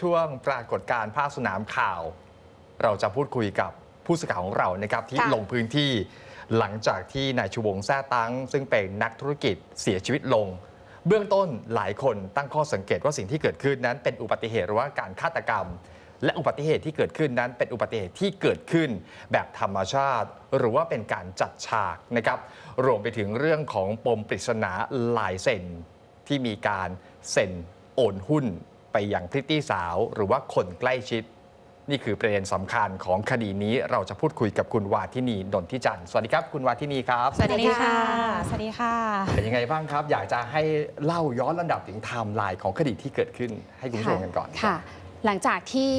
ช่วงปรากฏการณ์ภาคสนามข่าว เราจะพูดคุยกับผู้สื่อข่าวของเรานะครับที่ค่ะลงพื้นที่หลังจากที่นายชูวงศ์แซ่ตังซึ่งเป็นนักธุรกิจเสียชีวิตลง เบื้องต้นหลายคนตั้งข้อสังเกตว่าสิ่งที่เกิดขึ้นนั้นเป็นอุบัติเหตุหรือว่าการฆาตกรรม และอุบัติเหตุที่เกิดขึ้นนั้นเป็นอุบัติเหตุที่เกิดขึ้น แบบธรรมชาติ หรือว่าเป็นการจัดฉากนะครับรวมไปถึงเรื่องของปมปริศนาลายเซ็นที่มีการเซ็นโอนหุ้น ไปยังพริตตี้สาว หรือว่าคนใกล้ชิด นี่คือประเด็นสำคัญของคดีนี้เราจะพูดคุยกับคุณวาทินีนนทิจันทร์สวัสดีครับ คุณวาทินีครับสวัสดีค่ะ สวัสดีค่ะ เป็นยังไงบ้างครับ อยากจะให้เล่าย้อนลำดับถึงไทม์ไลน์ของคดีที่เกิดขึ้นให้คุณผู้ชมกันก่อน ค่ะ หลังจากที่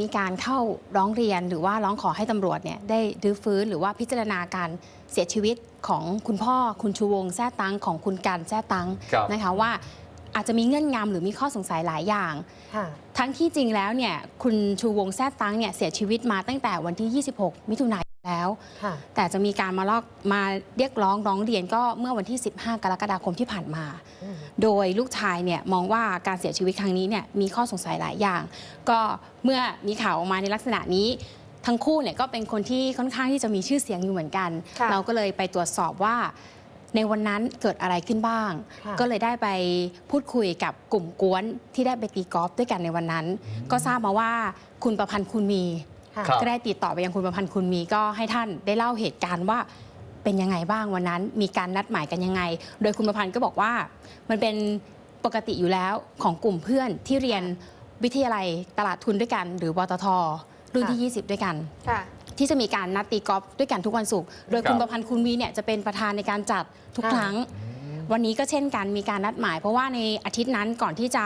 มีการเข้าร้องเรียนหรือว่าร้องขอให้ตำรวจเนี่ยได้รื้อฟื้นหรือว่าพิจารณาการเสียชีวิตของคุณพ่อคุณชูวงศ์แซ่ตังของคุณการแซ่ตังครับ นะคะว่า อาจจะมีเงื่อนงำหรือมีข้อสงสัยหลายอย่างค่ะทั้งที่จริงแล้วเนี่ยคุณชูวงศ์แซ่ตังเนี่ยเสียชีวิตมาตั้งแต่วันที่ 26 มิถุนายนแล้วค่ะแต่จะมีการมาลอกมาเรียกร้องร้องเรียนก็เมื่อวันที่ 15 กรกฎาคมที่ผ่านมาอืมโดยลูกชายเนี่ยมองว่าการเสียชีวิตครั้งนี้เนี่ยมีข้อสงสัยหลายอย่าง ก็เมื่อมีข่าวออกมาในลักษณะนี้ทั้งคู่เนี่ยก็เป็นคนที่ค่อนข้างที่จะมีชื่อเสียงอยู่เหมือนกันค่ะเราก็เลยไปตรวจสอบว่า ในวันนั้นเกิดอะไรขึ้นบ้างค่ะก็เลยได้ไปพูดคุยกับกลุ่มกวนที่ได้ไปตีกอล์ฟด้วยกันในวันนั้น ก็ทราบมาว่าคุณประพันธ์คุณมีค่ะครับก็ได้ติดต่อไปยังคุณประพันธ์คุณมีก็ให้ท่านได้เล่าเหตุการณ์ว่าเป็นยังไงบ้างวันนั้น มีการนัดหมายกันยังไง โดยคุณประพันธ์ก็บอกว่า มันเป็นปกติอยู่แล้วของกลุ่มเพื่อนที่เรียนวิทยาลัยตลาดทุนด้วยกัน หรือวตทรุ่นที่ 20 ด้วยกันค่ะ ที่จะมีการนัดตีกอล์ฟด้วยกันทุกวันศุกร์โดยครับคุณประพันธ์คุณวีเนี่ยจะเป็นประธานในการจัดทุกค่ะครั้ง วันนี้ก็เช่นกันมีการนัดหมาย เพราะว่าในอาทิตย์นั้นก่อนที่จะ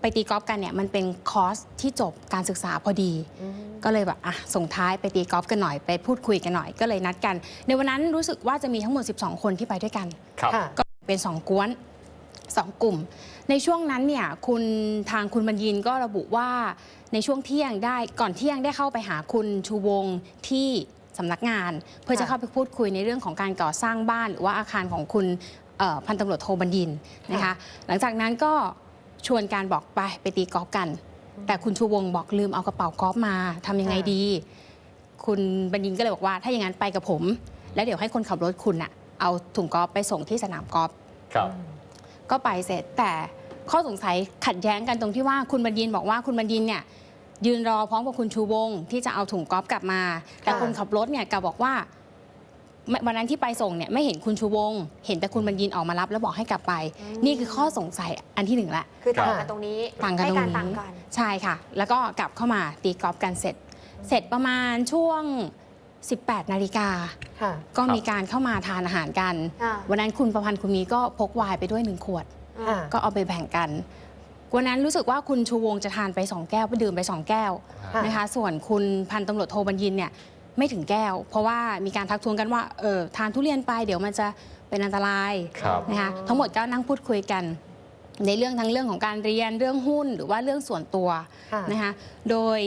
ไปตีกอล์ฟกันเนี่ยมันเป็นคอร์สที่จบการศึกษาพอดีอืมก็เลยแบบอะส่งท้ายไปตีกอล์ฟกันหน่อยไปพูดคุยกันหน่อยก็เลยนัดกัน ในวันนั้นรู้สึกว่าจะมีทั้งหมด 12 คนที่ไปด้วยกันครับค่ะก็เป็น 2 กวน 2 กลุ่ม ในช่วงนั้นเนี่ยคุณทางคุณบรรยินก็ระบุว่าในช่วงเที่ยงได้ก่อนเที่ยงได้เข้าไปหาคุณชูวงศ์ที่สำนักงาน เพื่อจะค่ะเข้าไปพูดคุยในเรื่องของการก่อสร้างบ้าน หรือว่าอาคารของคุณเอ่อพันตำรวจโทบัญญินนะคะหลังจากนั้นก็ชวนการบอกไปไปตีกอล์ฟกัน แต่คุณชูวงศ์บอกลืมเอากระเป๋ากอล์ฟมาทำยังไงค่ะดี คุณบัญญินก็เลยบอกว่า ถ้าอย่างนั้นไปกับผม แล้วเดี๋ยวให้คนขับรถคุณอะเอาถุงกอล์ฟไปส่งที่สนามกอล์ฟครับ ก็ไปเสร็จ แต่ข้อสงสัยขัดแย้งกันตรงที่ว่าคุณบัญญินบอกว่าคุณบัญญินเนี่ยยืนรอพร้อมกับคุณชูวงศ์ที่จะเอาถุงกอล์ฟกลับมา แต่ค่ะคนขับรถเนี่ยกลับบอกว่าไม่วันนั้นที่ไปส่งเนี่ยไม่เห็นคุณชูวงศ์เห็นแต่คุณบัญญินออกมารับแล้วบอกให้กลับไป นี่คือข้อสงสัยอันที่หนึ่งละคือต่างครักับนตรงนี้ต่างกันตรงให้นี้ต่างกันใช่ค่ะ แล้วก็กลับเข้ามาตีกอล์ฟกันเสร็จ เสร็จประมาณช่วง 18 นาฬิกา ค่ะก็ครับมีการเข้ามาทานอาหารกัน ค่ะวันนั้นคุณประพันธ์คุณมีก็พกไวน์ไปด้วยหนึ่งขวด ค่ะ ก็เอาไปแบ่งกัน วันนั้นรู้สึกว่าคุณชูวงศ์จะทานไป2แก้วไปดื่มไป2แก้วค่ะ นะคะส่วนคุณพันตำรวจโทบัญญินเนี่ยไม่ถึงแก้ว เพราะว่ามีการทักท้วงกันว่าเออทานทุเรียนไปเดี๋ยวมันจะเป็นอันตราย ครับ นะคะทั้งหมดก็นั่งพูดคุยกัน ในเรื่องทั้งเรื่องของการเรียนเรื่องหุ้นหรือว่าเรื่องส่วนตัวค่ะ นะคะโดย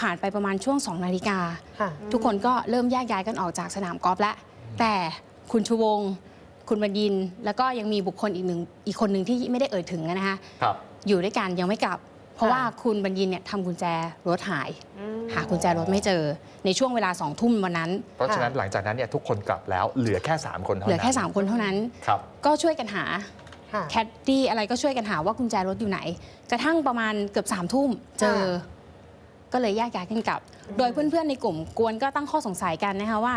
ผ่านไปประมาณช่วง 2 นาฬิกา ค่ะทุกคนก็เริ่มแยกย้ายกันออกจากสนามกอล์ฟแล้ว แต่คุณชูวงศ์คุณบัญญินแล้วก็ยังมีบุคคลอีกหนึ่งอีกคนหนึ่งที่ไม่ได้เอ่ยถึงนะคะครับ อยู่ด้วยกันยังไม่กลับ เพราะว่าคุณบัญญินเนี่ยทำกุญแจรถหาย อืม หากุญแจรถไม่เจอ ในช่วงเวลาสองทุ่มวันนั้น เพราะฉะนั้นหลังจากนั้นเนี่ยทุกคนกลับแล้วเหลือแค่ 3 คนเท่าเหนั้นลือแค่ 3 คนเท่านั้น ครับ ก็ช่วยกันหาค่ะ แคดดี้อะไรก็ช่วยกันหาว่ากุญแจรถอยู่ไหน กระทั่งประมาณเกือบสามทุ่มเจอค่ะ ก็เลยแยกย้ายกันกลับอืมโดยเพื่อนๆในกลุ่มกวนก็ตั้งข้อสงสัยกันนะคะว่า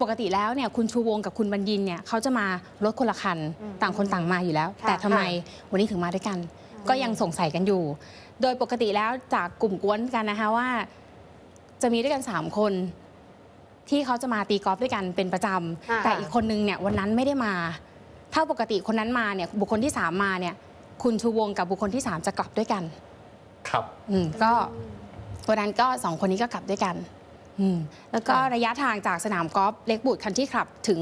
ปกติแล้วเนี่ยคุณชูวงกับคุณบัญญินเนี่ยเขาจะมารถคนละคันต่างคนต่างมาอยู่แล้ว ค่ะ แต่ทำไมวันนี้ถึงมาด้วยกัน ก็ยังสงสัยกันอยู่ โดยปกติแล้วจากกลุ่มกวนกันนะคะว่า จะมีด้วยกัน 3 คน ที่เขาจะมาตีกอล์ฟด้วยกันเป็นประจค่ะำแต่อีกคนนึงเนี่ยวันนั้นไม่ได้มา ถ้าปกติคนนั้นมาเนี่ยบุคคลที่ 3 มาเนี่ย คุณชูวงกับบุคคลที่ 3 จะกลับด้วยกัน ครับ อืมก็ วันนั้นก็สองคนนี้ก็กลับด้วยกันอืมแล้วก็ค่ะระยะทางจากสนามกอล์ฟเล็กบูดคันที่ขับ ถึง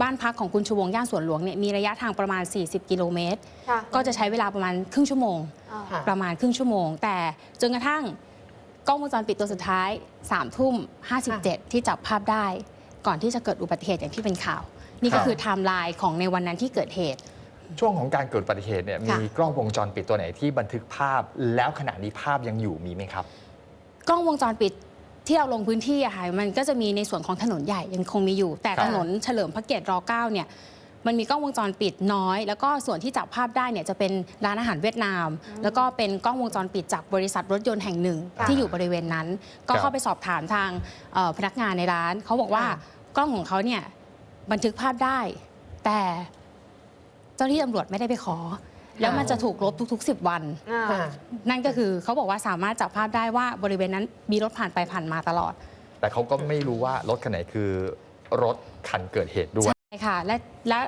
บ้านพักของคุณชูวงย่านสวนหลวงเนี่ยมีระยะทางประมาณ 40 กิโลเมตรค่ะก็จะใช้เวลาประมาณครึ่งชั่วโมงอ่าค่ะประมาณครึ่งชั่วโมง แต่จนกระทั่งกล้องวงจรปิดตัวสุดท้าย3ามทุ่ม57 ที่จับภาพได้ ก่อนที่จะเกิดอุบัติเหตุอย่างที่เป็นข่าว นี่ครัก็บคือไทม์ไลน์ของในวันนั้นที่เกิดเหตุ ช่วงของการเกิดอุบัติเหตุเนี่ยค่ะมีกล้องวงจรปิดตัวไหนที่บันทึกภาพ แล้วขณะนี้ภาพยังอยู่มีไหมครับ กล้องวงจรปิดที่เราลงพื้นที่อะค่ะมันก็จะมีในส่วนของถนนใหญ่ยังคงมีอยู่ แต่ครับถนนเฉลิมพระเกียรติร9เนี่ยมันมีกล้องวงจรปิดน้อย แล้วก็ส่วนที่จับภาพได้เนี่ยจะเป็นร้านอาหารเวียดนาม แล้วก็เป็นกล้องวงจรปิดจากบริษัทรถยนต์แห่งหนึ่งค่ะที่อยู่บริเวณนั้น ก็ครับเข้าไปสอบถามทางเอ่อพนักงานในร้าน เขาบอกว่าค่ะกล้องของเขาเนี่ยบันทึกภาพได้ แต่เจ้าหน้าที่ตำรวจไม่ได้ไปขอ แล้วมันจะถูกลบทุกๆ 10 วัน อ่า ค่ะ นั่นก็คือเขาบอกว่าสามารถจับภาพได้ว่าบริเวณนั้นมีรถผ่านไปผ่านมาตลอด แต่เขาก็ไม่รู้ว่ารถคันไหนคือรถคันเกิดเหตุด้วย ใช่ค่ะ และและ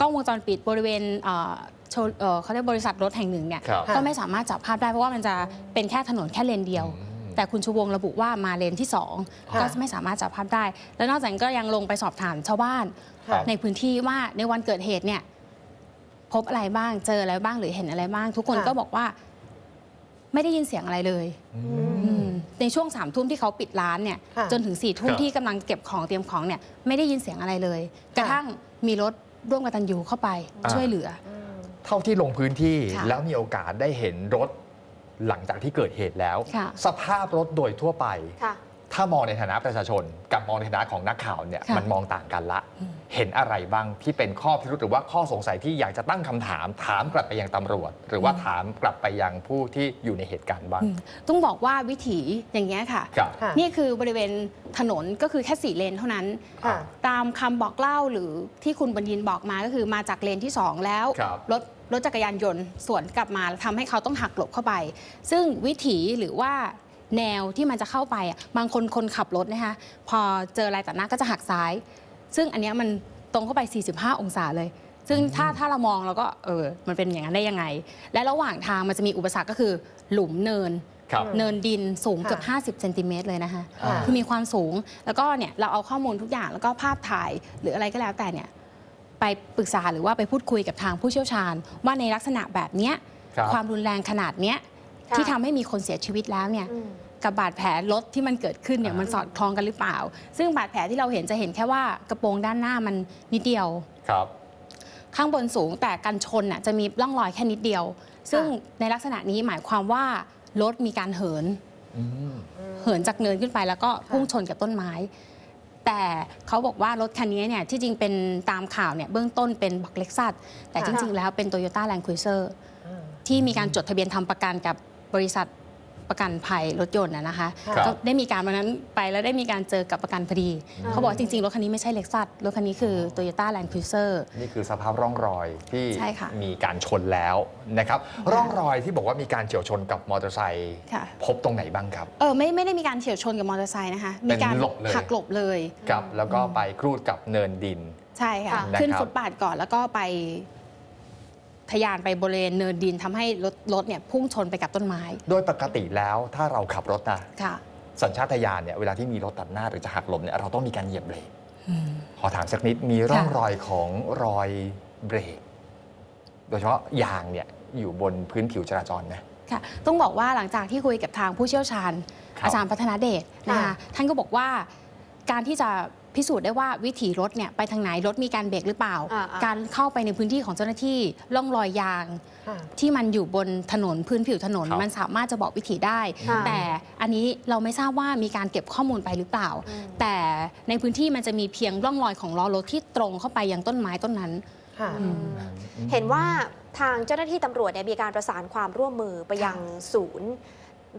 กล้องวงจรปิดบริเวณเอ่อโชว์เอ่อเขาเรียกบริษัทรถแห่งหนึ่งเนี่ยครับก็ไม่สามารถจับภาพได้เพราะว่ามันจะเป็นแค่ถนนแค่เลนเดียว อืม แต่คุณชูวงระบุว่ามาเลนที่2ค่ะก็ไม่สามารถจับภาพได้ แล้วนอกจากนั้นก็ยังลงไปสอบถามชาวบ้านครับในพื้นที่ว่าในวันเกิดเหตุเนี่ย พบอะไรบ้างเจออะไรบ้างหรือเห็นอะไรบ้าง ทุกคนค่ะ ก็บอกว่า ไม่ได้ยินเสียงอะไรเลย อืม อืมในช่วงสามทุ่มที่เขาปิดร้านเนี่ยค่ะจนถึงสี่ทุ่มครับ ที่กำลังเก็บของเตรียมของเนี่ยไม่ได้ยินเสียงอะไรเลย กระทั่งมีรถร่วมกตันยูเข้าไปอ่าช่วยเหลือ เท่าที่ลงพื้นที่ค่ะแล้วมีโอกาสได้เห็นรถหลังจากที่เกิดเหตุแล้ว ค่ะ สภาพรถโดยทั่วไป ค่ะ ถ้ามองในฐานะประชาชน กับมองในฐานะของนักข่าวเนี่ยค่ะมันมองต่างกันละอืมเห็นอะไรบ้างที่เป็นข้อพิรุธหรือว่าข้อสงสัยที่อยากจะตั้งคำถาม ถามกลับไปยังตำรวจ หรือว่าถามกลับไปยังผู้ที่อยู่ในเหตุการณ์บ้าง อืมต้องบอกว่าวิถีอย่างเงี้ยค่ะ ครับ ค่ะ นี่คือบริเวณถนนก็คือแค่สี่เลนเท่านั้น ค่ะ ตามคำบอกเล่าหรือที่คุณบัญญินบอกมาก็คือมาจากเลนที่ 2 แล้วครับ รถรถจักรยานยนต์สวนกลับมาทำให้เขาต้องหักหลบเข้าไป ซึ่งวิถีหรือว่า แนวที่มันจะเข้าไปอะบางคนคนขับรถนะคะพอเจออะไรตัดหน้าก็จะหักซ้าย ซึ่งอันเนี้ยมันตรงเข้าไป 45 องศาเลย ซึ่งถ้าถ้าเรามองเราก็เออมันเป็นอย่างนั้นได้ยังไง และระหว่างทางมันจะมีอุปสรรคก็คือหลุมเนิน ครับ เนินดินสูงค่ะเกือบ 50เซนติเมตรเลยนะคะค่ะคือมีความสูงแล้วก็เนี่ยเราเอาข้อมูลทุกอย่างแล้วก็ภาพถ่ายหรืออะไรก็แล้วแต่เนี่ยไปปรึกษาหรือว่าไปพูดคุยกับทางผู้เชี่ยวชาญ ว่าในลักษณะแบบเนี้ยครับ ความรุนแรงขนาดเนี้ย ค่ะที่ทำให้มีคนเสียชีวิตแล้วเนี่ย อืม กับบาดแผลรถที่มันเกิดขึ้นเนี่ยอ่ามัมันสอดคล้องกันหรือเปล่า ซึ่งบาดแผลที่เราเห็นจะเห็นแค่ว่ากระโปรงด้านหน้ามันนิดเดียว ครับ ข้างบนสูงแต่กันชนน่ะจะมีร่องรอยแค่นิดเดียว ซึ่งในลักษณะนี้หมายความว่ารถมีการเหิน อืมเหินจากเนินขึ้นไปแล้วก็พุ่งชนกับต้นไม้ แต่เขาบอกว่ารถคันนี้เนี่ยที่จริงเป็นตามข่าวเนี่ยเบื้องต้นเป็นบักเล็กซัสแต่จริง ๆ แล้วเป็น Toyota Land Cruiser อ่า ที่มีการจดทะเบียนทำประกันกับ บริษัทประกันภัยรถยนต์นะนะคะครับ ก็ได้มีการวันนั้นไปแล้วได้มีการเจอกับประกันพอดีอ่าเขาบอกจริงๆ รถคันนี้ไม่ใช่เล็กซัสรถคันนี้คือ Toyota Land Cruiser นี่คือสภาพร่องรอยที่ใช่ค่ะมีการชนแล้วนะครับร่องรอยที่บอกว่ามีการเฉียวชนกับมอเตอร์ไซค์ค่ะ พบตรงไหนบ้างครับ เออไม่ไม่ได้มีการเฉียวชนกับมอเตอร์ไซค์นะคะ มีการเป็นหลบเลย หักหลบเลยครับแล้วก็ไปครูดกับเนินดิน ใช่ค่ะนะครับขึ้นฟุตบาทก่อนแล้วก็ไป ทะยานไปบริเวณเนินดินทำให้รถรถเนี่ยพุ่งชนไปกับต้นไม้ โดยปกติแล้วถ้าเราขับรถนะค่ะสัญชาตญาณเนี่ยเวลาที่มีรถตัดหน้าหรือจะหักหลบเนี่ยเราต้องมีการเหยียบเบรกขอถามสักนิดมีร่องค่ะรอยของรอยเบรก โดยเฉพาะยางเนี่ยอยู่บนพื้นผิวจราจรไหมค่ะต้องบอกว่าหลังจากที่คุยกับทางผู้เชี่ยวชาญครับอาจารย์พัฒนาเดชนะคะค่ะท่านก็บอกว่าการที่จะ พิสูจน์ได้ว่าวิถีรถเนี่ยไปทางไหนรถมีการเบรกหรือเปล่า อ่าๆการเข้าไปในพื้นที่ของเจ้าหน้าที่ล่องรอยยาง ค่ะ ที่มันอยู่บนถนนพื้นผิวถนน ครับมันสามารถจะบอกวิถีได้ ค่ะ แต่อันนี้เราไม่ทราบว่ามีการเก็บข้อมูลไปหรือเปล่า อืม แต่ในพื้นที่มันจะมีเพียงร่องรอยของล้อรถที่ตรงเข้าไปยังต้นไม้ต้นนั้น ค่ะ อืมเห็นว่าทางเจ้าหน้าที่ตำรวจเนี่ยมีการประสานความร่วมมือไปยังศูนย์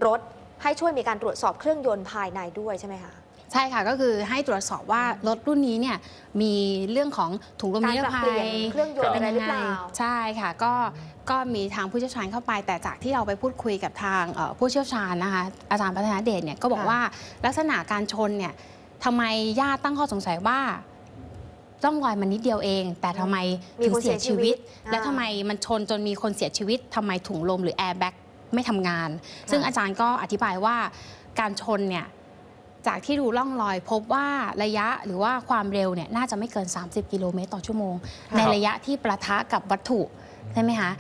รถให้ช่วยมีการตรวจสอบเครื่องยนต์ภายในด้วยใช่ไหมคะ ใช่ค่ะก็คือให้ตรวจสอบว่ารถรุ่นนี้เนี่ยมีเรื่องของถุงลมนิรการปรับภัเปลี่ยยนเครื่องยนต์อะไรหรือเปล่าใช่ค่ะก็ก็มีทางผู้เชี่ยวชาญเข้าไป แต่จากที่เราไปพูดคุยกับทางเอ่อผู้เชี่ยวชาญนะคะอาจารย์พัฒนาเดชเนี่ยก็บอกค่ะว่าลักษณะการชนเนี่ยทำไมญาติตั้งข้อสงสัยว่าร่องรอยมันนิดเดียวเอง แต่ทำไมมีถึงคนเสีเสียยชีชีวิวิตตอ่าและทำไมมันชนจนมีคนเสียชีวิตทำไมถุงลมหรือแอร์แบ็กไม่ทำงาน ซึ่งอาจารย์ก็อธิบายว่าการชนเนี่ย จากที่ดูร่องรอยพบว่าระยะหรือว่าความเร็วเนี่ยน่าจะไม่เกิน 30 กิโลเมตรต่อชั่วโมงครับในระยะที่ประทะกับวัตถุใช่ไหมคะ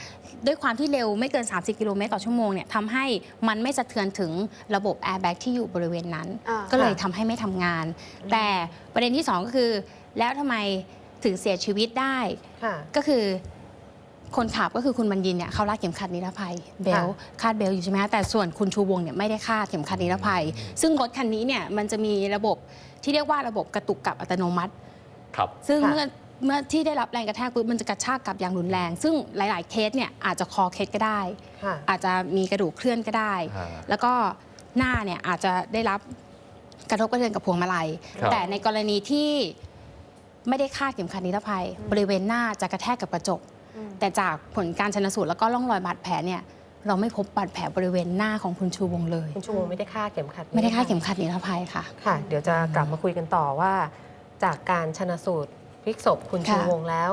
ด้วยความที่เร็วไม่เกิน 30 กิโลเมตรต่อชั่วโมงเนี่ยทำให้มันไม่สะเทือนถึงระบบแอร์แบ็กที่อยู่บริเวณนั้นอ่าก็เลยทำให้ไม่ทำงาน แต่ประเด็นที่ 2 ก็คือ แล้วทำไมถึงเสียชีวิตได้ค่ะก็คือ คนขับก็คือคุณบัญญินเนี่ยเขาลากเข็มขัดนิรภัยเบลค่ะคาดเบลอยู่ใช่ไหมคะแต่ส่วนคุณชูวงเนี่ยไม่ได้คาดเข็มขัดนิรภัย ซึ่งรถคันนี้เนี่ยมันจะมีระบบที่เรียกว่าระบบกระตุกกลับอัตโนมัติ ครับ ซึ่งค่ะเมื่อเมื่อที่ได้รับแรงกระแทกปุ๊บมันจะกระชากกลับอย่างรุนแรง ซึ่งหลาย ๆ เคสเนี่ยอาจจะคอเคสก็ได้ ค่ะ อาจจะมีกระดูกเคลื่อนก็ได้ อ่าแล้วก็หน้าเนี่ยอาจจะได้รับกระทบกระเทือนกับพวงมาลัย ครับแต่ในกรณีที่ไม่ได้คาดเข็มขัดนิรภัยอืมบริเวณหน้าจะกระแทกกับกระจกอืม แต่จากผลการชนสูตรแล้วก็ร่องรอยบาดแผลเนี่ยเราไม่พบบาดแผลบริเวณหน้าของคุณชูวงเลยคุณชูวงไม่ได้ฆ่าเข็มขัดไม่ได้คาดเข็มขัดนิรภัยค่ะค่ะ เดี๋ยวจะกลับมาคุยกันต่อว่า จากการชนะสูตรพลิกศพคุณค่ะชูวงแล้ว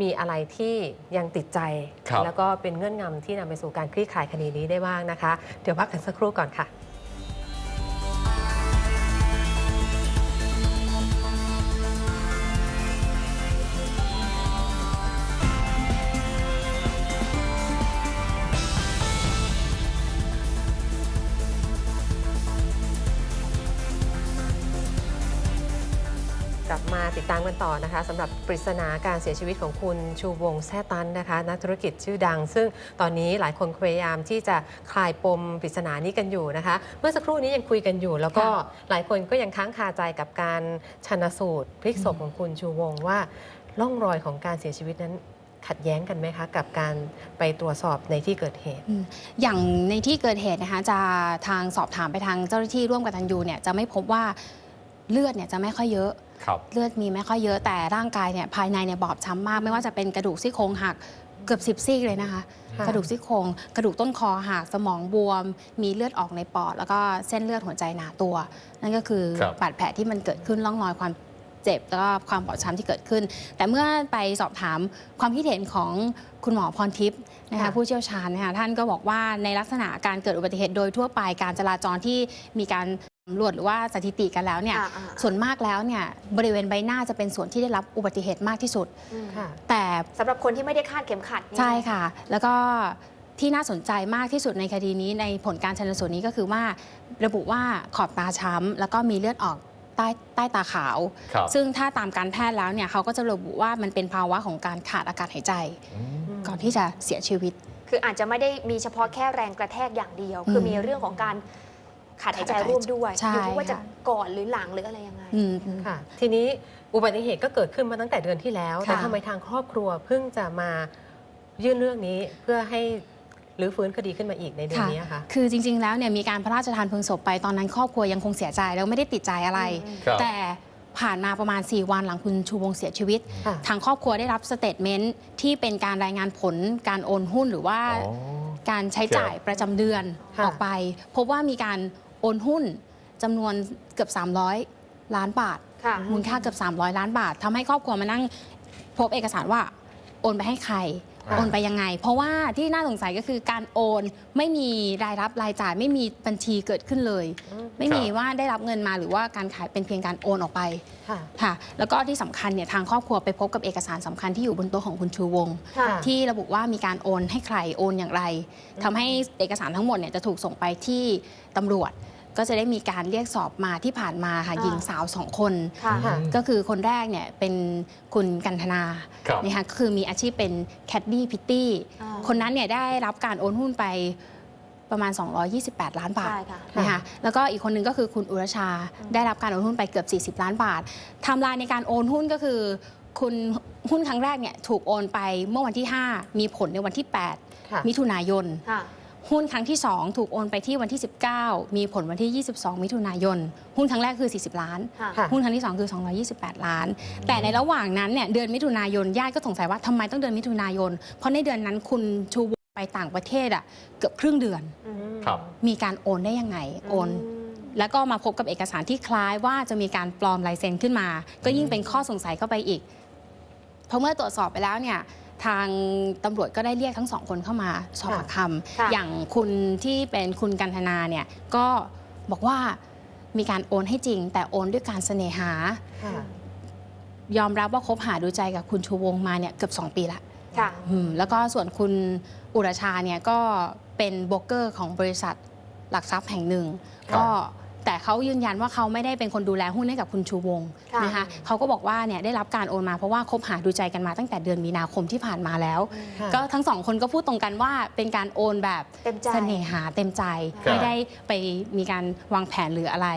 มีอะไรที่ยังติดใจครับแล้วก็เป็นเงื่อนงำที่นำไปสู่การคลี่คลายคดีนี้ได้บ้างนะคะ เดี๋ยวพักกันสักครู่ก่อนค่ะ มาติดตามกันต่อนะคะสำหรับปริศนาการเสียชีวิตของคุณชูวงศ์แซ่ตันนะคะนักธุรกิจชื่อดัง ซึ่งตอนนี้หลายคนพยายามที่จะคลายปมปริศนานี้กันอยู่นะคะ เมื่อสักครู่นี้ยังคุยกันอยู่ แล้วก็หลายคนก็ยังค้างคาใจกับการชนสูตรพลิกศพของคุณชูวงศ์ว่าร่องรอยของการเสียชีวิตนั้นขัดแย้งกันไหมคะกับการไปตรวจสอบในที่เกิดเหตุอืมอย่างในที่เกิดเหตุนะคะจะทางสอบถามไปทางเจ้าหน้าที่ร่วมกับตันยูเนี่ยจะไม่พบว่า เลือดเนี่ยจะไม่ค่อยเยอะครับเลือดมีไม่ค่อยเยอะแต่ร่างกายเนี่ยภายในเนี่ยบอบช้ำมาก ไม่ว่าจะเป็นกระดูกซี่โครงหักเกือบสิบซี่เลยนะคะค่ะกระดูกซี่โครงกระดูกต้นคอหักสมองบวม มีเลือดออกในปอด แล้วก็เส้นเลือดหัวใจหนาตัว นั่นก็คือครับบาดแผลที่มันเกิดขึ้นร่องรอยความเจ็บแล้วก็ความบอบช้ำที่เกิดขึ้น แต่เมื่อไปสอบถามความคิดเห็นของคุณหมอพรทิพย์นะคะค่ะผู้เชี่ยวชาญนะคะท่านก็บอกว่าในลักษณะการเกิดอุบัติเหตุโดยทั่วไปการจราจรที่มีการ สำรวจหรือว่าสถิติกันแล้วเนี่ยอ่าอ่าส่วนมากแล้วเนี่ยบริเวณใบหน้าจะเป็นส่วนที่ได้รับอุบัติเหตุมากที่สุดอืมค่ะแต่สำหรับคนที่ไม่ได้คาดเข็มขัดเนี่ยใช่ค่ะ แล้วก็ที่น่าสนใจมากที่สุดในคดีนี้ในผลการชันสูตรนี้ก็คือว่า ระบุว่าขอบตาช้ำ แล้วก็มีเลือดออกใต้ใต้ตาขาวครับซึ่งถ้าตามการแพทย์แล้วเนี่ยเขาก็จะระบุว่ามันเป็นภาวะของการขาดอากาศหายใจอืมก่อนที่จะเสียชีวิต คืออาจจะไม่ได้มีเฉพาะแค่แรงกระแทกอย่างเดียวอืมคือมีเรื่องของการ ขาดหายใจร่วมด้วยใช่อยู่ที่ว่าจะค่ะ ก่อนหรือหลังหรืออะไรยังไง อืม ค่ะ ทีนี้อุบัติเหตุก็เกิดขึ้นมาตั้งแต่เดือนที่แล้ว ค่ะ แต่ทำไมทางครอบครัวเพิ่งจะมายื่นเรื่องนี้เพื่อให้หรือฟื้นคดีขึ้นมาอีกในเดือนนี้อะคะ คือจริง ๆ แล้วเนี่ยมีการพระราชทานเพลิงศพไปตอนนั้นครอบครัวยังคงเสียใจแล้วไม่ได้ติดใจอะไร อืม ครับ แต่ผ่านมาประมาณ 4 วันหลังคุณชูวงศ์เสียชีวิต ค่ะ ทางครอบครัวได้รับสเตทเมนต์ที่เป็นการรายงานผลการโอนหุ้นหรือว่า อ๋อ การใช้จ่ายประจำเดือนค่ะ ออกไป พบว่ามีการ โอนหุ้นจำนวนเกือบ 300 ล้านบาท ค่ะมูลค่าเกือบ 300 ล้านบาททำให้ครอบครัวมานั่งพบเอกสารว่าโอนไปให้ใคร อ่า โอนไปยังไง เพราะว่าที่น่าสงสัยก็คือการโอนไม่มีรายรับรายจ่ายไม่มีบัญชีเกิดขึ้นเลยอืมไม่มีครับว่าได้รับเงินมาหรือว่าการขายเป็นเพียงการโอนออกไป ค่ะ ค่ะแล้วก็ที่สำคัญเนี่ยทางครอบครัวไปพบกับเอกสารสำคัญที่อยู่บนโต๊ะของคุณชูวงศ์ค่ะค่ะที่ระบุว่ามีการโอนให้ใครโอนอย่างไรทำให้เอกสารทั้งหมดเนี่ยจะถูกส่งไปที่ตำรวจ ก็จะได้มีการเรียกสอบมาที่ผ่านมาค่ะอ่าหญิงสาวสองคน ค่ะค่ะ ก็คือคนแรกเนี่ยเป็นคุณกันธนาครับนะคะก็คือมีอาชีพเป็นแคดดี้พิตตี้อ่า คนนั้นเนี่ยได้รับการโอนหุ้นไปประมาณ 228 ล้านบาท ใช่ค่ะ นะคะแล้วก็อีกคนหนึงก็คือคุณอุรชาได้รับการโอนหุ้นไปเกือบ 40 ล้านบาทไทม์ไลน์ในการโอนหุ้นก็คือ คุณหุ้นครั้งแรกเนี่ยถูกโอนไปเมื่อวันที่ 5 มีผลในวันที่ ค่ะ 8 มิถุนายน ค่ะ หุ้นครั้งที่ 2 ถูกโอนไปที่วันที่ 19 มีผลวันที่ 22 มิถุนายน หุ้นครั้งแรกคือ 40 ล้านค่ะค่ะหุ้นครั้งที่ 2 คือ 228 ล้าน แต่ในระหว่างนั้นเนี่ยเดือนมิถุนายนญาติก็สงสัยว่าทำไมต้องเดือนมิถุนายน เพราะในเดือนนั้นคุณชูวงศ์ไปต่างประเทศอะเกือบครึ่งเดือนอืมครับมีการโอนได้ยังไงโอนมแล้วก็มาพบกับเอกสารที่คล้ายว่าจะมีการปลอมลายเซ็นขึ้นมา ก็ยิ่งเป็นข้อสงสัยเข้าไปอีก เพราะเมื่อตรวจสอบไปแล้วเนี่ย ทางตำรวจก็ได้เรียกทั้งสองคนเข้ามาสอบปากคค่ะำอย่างคุณที่เป็นคุณกันธนาเนี่ยก็บอกว่ามีการโอนให้จริง แต่โอนด้วยการเสน่หาค่ะยอมรับว่าคบหาดูใจกับคุณชูวงศ์มาเนี่ยเกือบ 2 ปีละค่ะอืมแล้วก็ส่วนคุณอุรชาเนี่ยก็เป็นโบรกเกอร์ของบริษัทหลักทรัพย์แห่งหนึ่งครับก็ แต่เขายืนยันว่าเขาไม่ได้เป็นคนดูแลหุ้นให้กับคุณชูวงศ์ค่ะนะคะเขาก็บอกว่าเนี่ยได้รับการโอนมาเพราะว่าคบหาดูใจกันมาตั้งแต่เดือนมีนาคมที่ผ่านมาแล้วค่ะก็ทั้งสองคนก็พูดตรงกันว่าเป็นการโอนแบบเต็มใจเสน่หาเต็มใจครับไม่ได้ไปมีการวางแผนหรืออะไร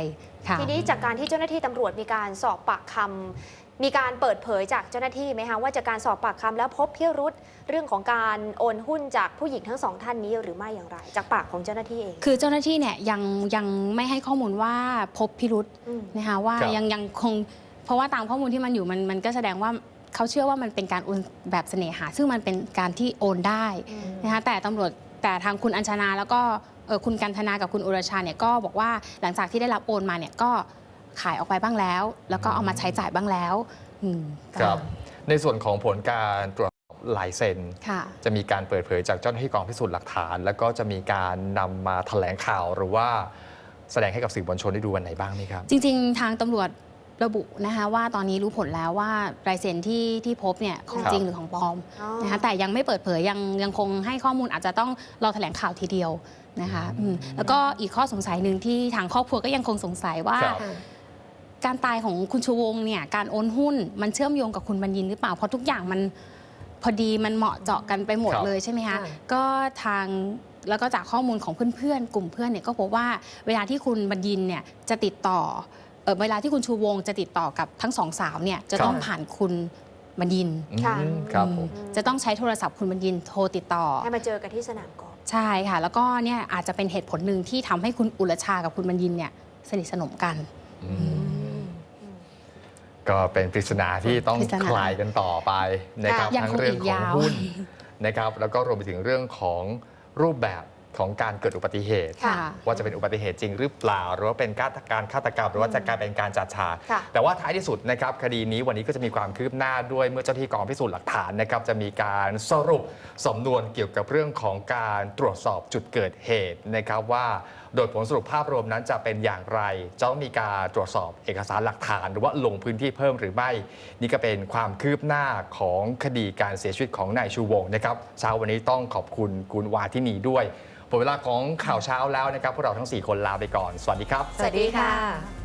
ค่ะทีนี้จากการที่เจ้าหน้าที่ตำรวจมีการสอบปากคำ มีการเปิดเผยจากเจ้าหน้าที่ไหมคะว่าจากการสอบปากคำแล้วพบพิรุษเรื่องของการโอนหุ้นจากผู้หญิงทั้งสองท่านนี้หรือไม่อย่างไร จากปากของเจ้าหน้าที่เอง คือเจ้าหน้าที่เนี่ยยังยังไม่ให้ข้อมูลว่าพบพิรุษนะคะว่ายังยังคง เพราะว่าตามข้อมูลที่มันอยู่มันมันก็แสดงว่าเขาเชื่อว่ามันเป็นการโอนแบบเสน่หา ซึ่งมันเป็นการที่โอนได้นะคะแต่ตำรวจแต่ทางคุณอัญชนาแล้วก็คุณกันธนากับคุณอุรชาเนี่ยก็บอกว่าหลังจากที่ได้รับโอนมาเนี่ยก็ ขายออกไปบ้างแล้ว แล้วก็เอามาใช้จ่ายบ้างแล้วอืมครับ ในส่วนของผลการตรวจสอบลายเซ็นค่ะจะมีการเปิดเผยจากเจ้าหน้าที่กองพิสูจน์หลักฐาน แล้วก็จะมีการนำมาแถลงข่าวหรือว่าแสดงให้กับสื่อมวลชนได้ดูวันไหนบ้างไหมครับ จริง ๆ ทางตำรวจระบุนะคะว่าตอนนี้รู้ผลแล้วว่าลายเซ็นที่ที่พบเนี่ยของครับจริงหรือของปลอมอ๋อนะคะแต่ยังไม่เปิดเผยยังยังคงให้ข้อมูลอาจจะต้องรอแถลงข่าวทีเดียวนะคะอืมแล้วก็อีกข้อสงสัยหนึ่งที่ทางครอบครัวก็ยังคงสงสัยว่าครับ การตายของคุณชูวงศ์เนี่ยการโอนหุ้นมันเชื่อมโยงกับคุณบัญญินหรือเปล่า เพราะทุกอย่างมันพอดีมันเหมาะเจาะกันไปหมดครับเลยใช่ไหมคะค่ะก็ทางแล้วก็จากข้อมูลของเพื่อนๆ กลุ่มเพื่อนเนี่ยก็พบว่าเวลาที่คุณบัญญินเนี่ยจะติดต่อเอ่อเวลาที่คุณชูวงศ์จะติดต่อกับทั้งสองสาวเนี่ยจะต้องครับผ่านคุณบัญญินค่ะอืมครับผมอืมจะต้องใช้โทรศัพท์คุณบัญญินโทรติดต่อให้มาเจอกันที่สนามกอล์ฟใช่ค่ะ แล้วก็เนี่ยอาจจะเป็นเหตุผลหนึ่งที่ทำให้คุณอุรชากับคุณบัญญินเนี่ยสนิทสนมกัน อืม ก็เป็นปริศนาที่ต้องปริศนาคลายกันต่อไปนะครับยังทั้งคงเรื่องอีกของยาวหุ้นนะครับแล้วก็รวมไปถึงเรื่องของรูปแบบของการเกิดอุบัติเหตุ ค่ะ ว่าจะเป็นอุบัติเหตุจริงหรือเปล่า หรือว่าเป็นการการฆาตกรรม หรือว่าจะกลายเป็นการจัดฉากค่ะ แต่ว่าท้ายที่สุดนะครับคดีนี้วันนี้ก็จะมีความคืบหน้าด้วยเมื่อเจ้าหน้าที่กองพิสูจน์หลักฐานนะครับจะมีการสรุปสำนวนเกี่ยวกับเรื่องของการตรวจสอบจุดเกิดเหตุนะครับว่าโดยผลสรุปภาพรวมนั้นจะเป็นอย่างไร จะต้องมีการตรวจสอบเอกสารหลักฐาน หรือว่าลงพื้นที่เพิ่มหรือไม่ นี่ก็เป็นความคืบหน้าของคดีการเสียชีวิตของนายชูวงนะครับเช้าวันนี้ต้องขอบคุณคุณวาทินีด้วยหมดเวลาของข่าวเช้าแล้วนะครับพวกเราทั้งสี่คนลาไปก่อน สวัสดีครับ สวัสดีค่ะ